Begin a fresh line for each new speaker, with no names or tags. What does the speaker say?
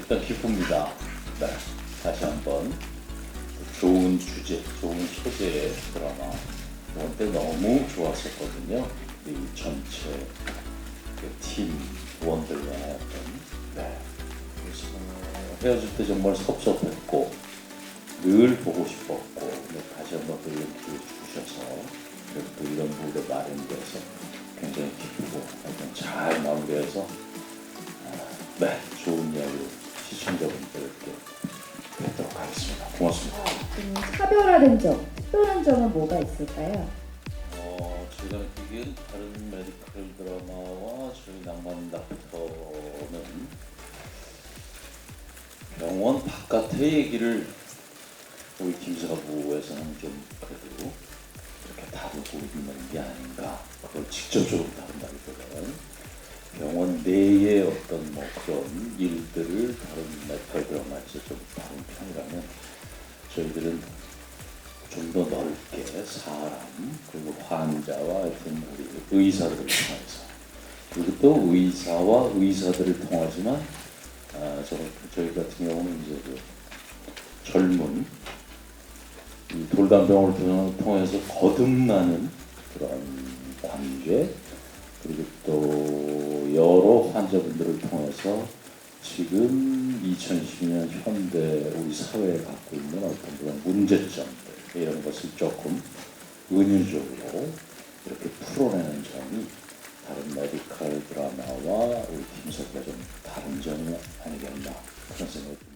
일단 기쁩니다. 네, 다시 한번 좋은 주제, 좋은 소재의 드라마 원때 너무 좋았었거든요. 이 전체 그 팀 원들과였던 네. 그래서 헤어질 때 정말 섭섭했고 늘 보고 싶었고 근데 다시 한번 또 이런 기회 주셔서 또 이런 무대 마련돼서 굉장히 기쁘고 잘 마무리해서 아, 네 좋은 이야기 시청자분들께 뵙도록 하겠습니다. 고맙습니다.
좀 차별화된 점, 특별한 점은 뭐가 있을까요?
어, 제가 느끼기엔 다른 메디컬 드라마와 저희 낭만 닥터는 병원 바깥의 얘기를 우리 김사부에서는 좀 그래도 이렇게 다루고 있는 게 아닌가 그걸 직접적으로 병원 내의 어떤 뭐 그런 일들을 다른 메디컬 드라마에서 좀 다룬 편이라면 저희들은 좀 더 넓게 사람 그리고 환자와 하여튼 우리 의사들을 통해서 그리고 또 의사와 의사들을 통하지만 아, 저, 저희 같은 경우는 이제 그 젊은 이 돌담병을 통- 통해서 거듭나는 그런 관계 환자분들을 통해서 지금 2010년 현대 우리 사회에 갖고 있는 어떤 그런 문제점들 이런 것을 조금 은유적으로 이렇게 풀어내는 점이 다른 메디컬 드라마와 우리 김석과 좀 다른 점이 아니겠나 그런 생각이.